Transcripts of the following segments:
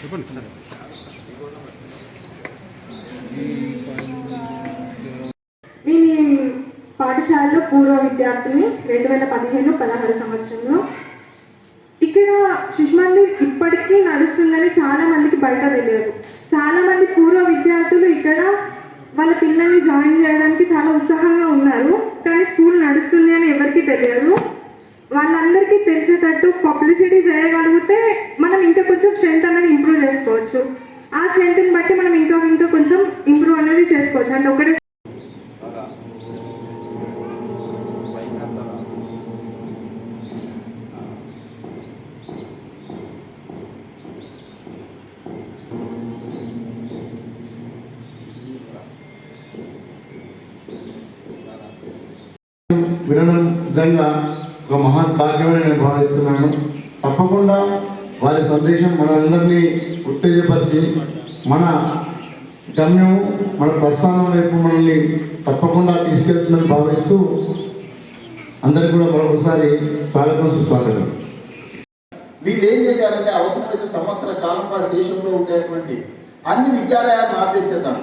చెప్పండి. నేను పాఠశాలలో పూర్వ విద్యార్థిని రెండు వేల పదిహేను పదహారు సంవత్సరంలో. ఇక్కడ శిశుమంది ఇప్పటికీ నడుస్తుందని చాలా మందికి బయట తెలియదు. చాలా మంది పూర్వ విద్యార్థులు ఇక్కడ వాళ్ళ పిల్లల్ని జాయిన్ చేయడానికి చాలా ఉత్సాహంగా ఉన్నారు. కానీ స్కూల్ నడుస్తుంది అని ఎవరికీ తెలియదు. పెంచేటట్టు పబ్లిసిటీ చేయగలిగితే మనం ఇంకా కొంచెం స్ట్రెంత్ అనేది ఇంప్రూవ్ చేసుకోవచ్చు. ఆ స్ట్రెంత్ని బట్టి మనం ఇంకా ఇంకా కొంచెం ఇంప్రూవ్ అనేది చేసుకోవచ్చు. అంటే ఒకటే వినడం నిజంగా ఒక మహాన్ భాగ్యమని నేను భావిస్తున్నాను. తప్పకుండా వారి సందేశం మనందరినీ ఉత్తేజపరిచి మన గమ్యం మన ప్రస్థానం వైపు మనల్ని తప్పకుండా తీసుకెళ్తుందని భావిస్తూ అందరికీ కూడా మరొకసారి స్వాగతం సుస్వాగతం. వీళ్ళు ఏం చేశారంటే అవసరమైతే సంవత్సర కాలం పాటు దేశంలో ఉండేటువంటి అన్ని విద్యాలయాలను ఆపేసేద్దాం.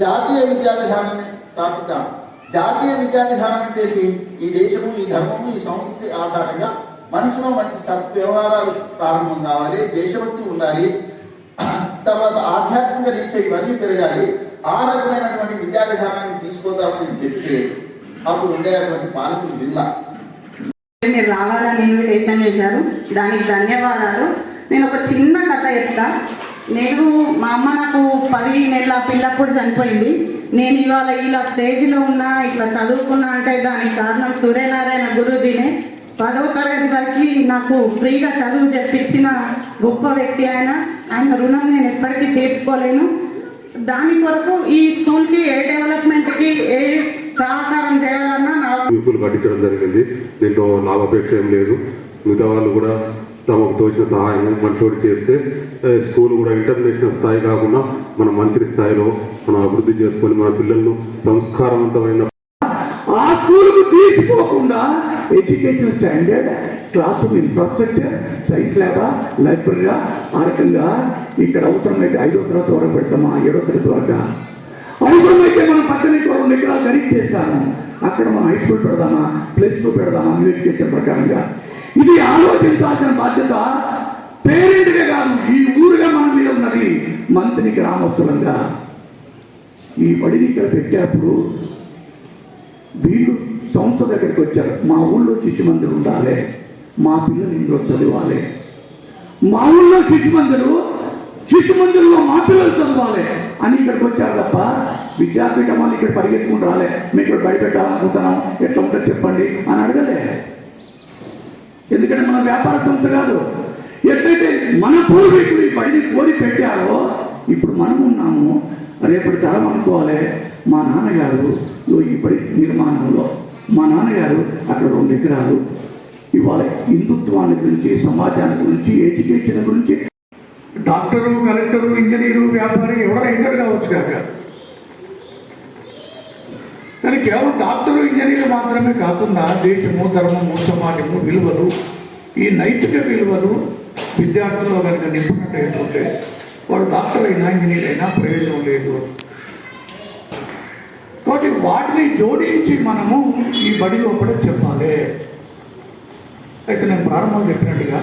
జాతీయ విద్యా విధానాన్ని స్థాపిద్దాం జాతీయ విద్యా విధానం అంటే ఈ దేశము ఈ ధర్మము ఈ సంస్కృతి ఆధారంగా మనిషిలో మంచి సద్వ్యవహారాలు ప్రారంభం కావాలి దేశభక్తి ఉండాలి తర్వాత ఆధ్యాత్మిక నిష్ట ఇవన్నీ పెరగాలి ఆ రకమైనటువంటి విద్యా విధానాన్ని తీసుకోదామని చెప్తే అప్పుడు ఉండేటువంటి పాలకులు జిల్లా మీరు రావాలని ఇన్విటేషన్ చేశారు. దానికి ధన్యవాదాలు. నేను ఒక చిన్న కథ చెప్తా. నేను మా అమ్మ నాకు పది నెలల కూడా చనిపోయింది. నేను ఇవాళ ఇలా స్టేజ్లో ఉన్నా ఇట్లా చదువుకున్నా అంటే దానికి కారణం సూర్యనారాయణ గురూజీనే. పదవ తరగతి వరకు నాకు ఫ్రీగా చదువు చెప్పించిన గొప్ప వ్యక్తి ఆయన. ఆయన రుణం నేను ఎప్పటికీ తీర్చుకోలేను. దాని కొరకు ఈ స్కూల్కి ఏ డెవలప్మెంట్కి ఏ సహకారం చేయాలన్నా నాకు పీపుల్ కట్టించడం జరిగింది. దీంట్లో లాభాపేక్ష ఏం లేదు. మిగతా వాళ్ళు కూడా తమకు తోచిన సహాయం మంచోడి చేస్తే స్కూల్ కూడా ఇంటర్నేషనల్ స్థాయి కాకుండా మన మంత్రి స్థాయిలో మనం అభివృద్ధి చేసుకొని మన పిల్లలను సంస్కారవంతమైన ఆ స్కూల్కు తీసుకోకుండా education standard class room infrastructure science ల్యాబా లైబ్రరీగా ఆ రకంగా ఇక్కడ అవసరమైతే ఐదో తరగతి వరకు పెడతామా ఏడో తరగతి వరకు? అవసరమైతే మనం పక్కన రెండు ఎకరాలు ఖరీదు చేస్తాము. అక్కడ మనం హై స్కూల్ పెడదామా ప్లస్ టూ పెడదామా న్యూ ఎడ్యుకేషన్ ప్రకారంగా. ఇది ఆలోచించాల్సిన బాధ్యత పేరెంట్గా కాదు ఈ ఊరుగా మన మీద ఉన్నది మంత్రి గ్రామస్తులంగా ఈ బడిని ఇక్కడ పెట్టేప్పుడు వీళ్ళు సంస్థ దగ్గరికి వచ్చారు. మా ఊళ్ళో శిశు మందిరం ఉండాలి మా పిల్లలు ఇంట్లో చదవాలి. మా ఊళ్ళో శిశు మందిరం శిశు మందిరంలో మా పిల్లలు చదవాలి అని ఇక్కడికి వచ్చారు తప్ప విద్యాపీఠం వాళ్ళు ఇక్కడ పరిగెత్తుకుంటారే రాలే. మేము ఇక్కడ బడి పెట్టాలనుకుంటున్నాం ఎట్లా ఉంటుందో చెప్పండి అని అడగలే. ఎందుకంటే మన వ్యాపార సంస్థ కాదు. ఎట్లయితే మన పూర్వీకులు ఈ కోరి పెట్టారో ఇప్పుడు మనం ఉన్నాము. రేపటి తరం అనుకోవాలి మా నాన్నగారు ఇప్పటి ఈ నిర్మాణంలో మా నాన్నగారు అక్కడ రెండు ఎకరాలు ఇవాళ హిందుత్వాన్ని గురించి సమాజాన్ని గురించి ఎడ్యుకేషన్ గురించి డాక్టరు కలెక్టరు ఇంజనీరు వ్యాపారి ఎవరైనా కావచ్చు కాక. కానీ కేవలం డాక్టర్లు ఇంజనీర్ మాత్రమే కాకుండా దేశము ధర్మము సమాజము విలువలు ఈ నైతిక విలువలు విద్యార్థుల్లో కనుక నింపునట్టయితే వాడు డాక్టర్ అయినా ఇంజనీర్ అయినా ప్రయోజనం లేదు. కాబట్టి వాటిని జోడించి మనము ఈ బడి లోపల చెప్పాలి. అయితే నేను ప్రారంభం చెప్పినట్టుగా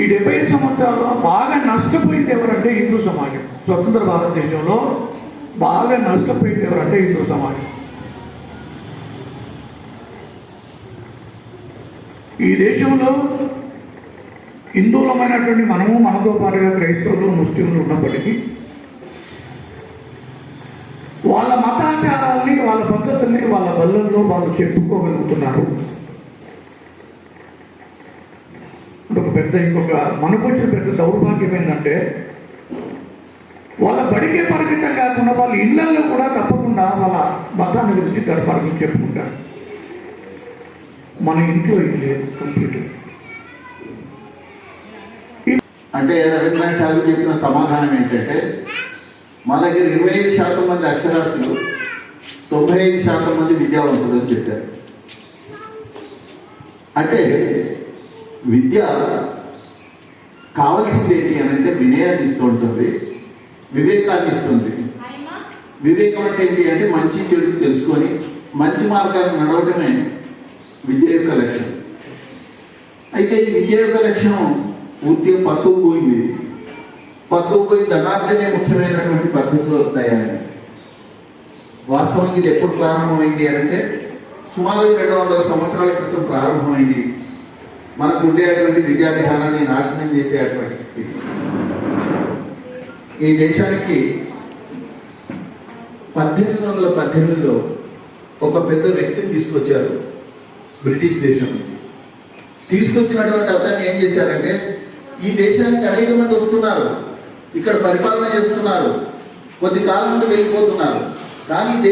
ఈ డెబ్బై సంవత్సరాల్లో బాగా నష్టపోయింది ఎవరంటే హిందూ సమాజం. స్వతంత్ర భారతదేశంలో బాగా నష్టపోయింది ఎవరంటే హిందూ సమాజం. ఈ దేశంలో హిందువులమైనటువంటి మనము మనతో పాటుగా క్రైస్తవులు ముస్లింలు ఉన్నప్పటికీ వాళ్ళ మతాచారాల్ని వాళ్ళ పద్ధతుల్ని వాళ్ళ బల్లల్లో వాళ్ళు చెప్పుకోగలుగుతున్నారు. ఒక పెద్ద ఇంకొక మనకు వచ్చిన పెద్ద దౌర్భాగ్యం ఏంటంటే వాళ్ళ బడికే పరిమితం కాకుండా వాళ్ళ ఇళ్ళలో కూడా తప్పకుండా వాళ్ళ మతాన్ని గురించి గడపాలని చెప్పుకుంటారు. మన ఇంట్లో ఇది లేదు కంప్లీట్ అంటే రవీంద్రనాథ్ ఠాగూర్ చెప్పిన సమాధానం ఏంటంటే మన దగ్గర ఇరవై ఐదు శాతం మంది అక్షరాస్యులు తొంభై ఐదు శాతం మంది విద్యావంతులు అని చెప్పారు. అంటే విద్య కావాల్సింది ఏంటి అని అంటే వినయాన్ని ఇస్తూ ఉంటుంది వివేకాన్ని ఇస్తుంది. వివేకం అంటే ఏంటి అంటే మంచి చెడు తెలుసుకొని మంచి మార్గాన్ని నడవటమే. విద్య యొక్క లక్ష్యం. అయితే ఈ విద్య యొక్క లక్ష్యం పూర్తిగా పక్కువ పోయింది పక్కువ పోయి ధనార్జనే ముఖ్యమైనటువంటి పరిస్థితులు వస్తాయని వాస్తవానికి ఇది ఎప్పుడు ప్రారంభమైంది అంటే సుమారు రెండు వందల సంవత్సరాల క్రితం ప్రారంభమైంది. మనకు ఉండేటువంటి విద్యా విధానాన్ని నాశనం చేసేటువంటి ఈ దేశానికి పద్దెనిమిది వందల పద్దెనిమిదిలో ఒక పెద్ద వ్యక్తిని తీసుకొచ్చారు. బ్రిటిష్ దేశం నుంచి. తీసుకొచ్చినటువంటి అతన్ని ఏం చేశారంటే ఈ దేశానికి అనేక మంది వస్తున్నారు ఇక్కడ పరిపాలన చేస్తున్నారు కొద్ది కాలం ముందు వెళ్ళిపోతున్నారు కానీ దేశ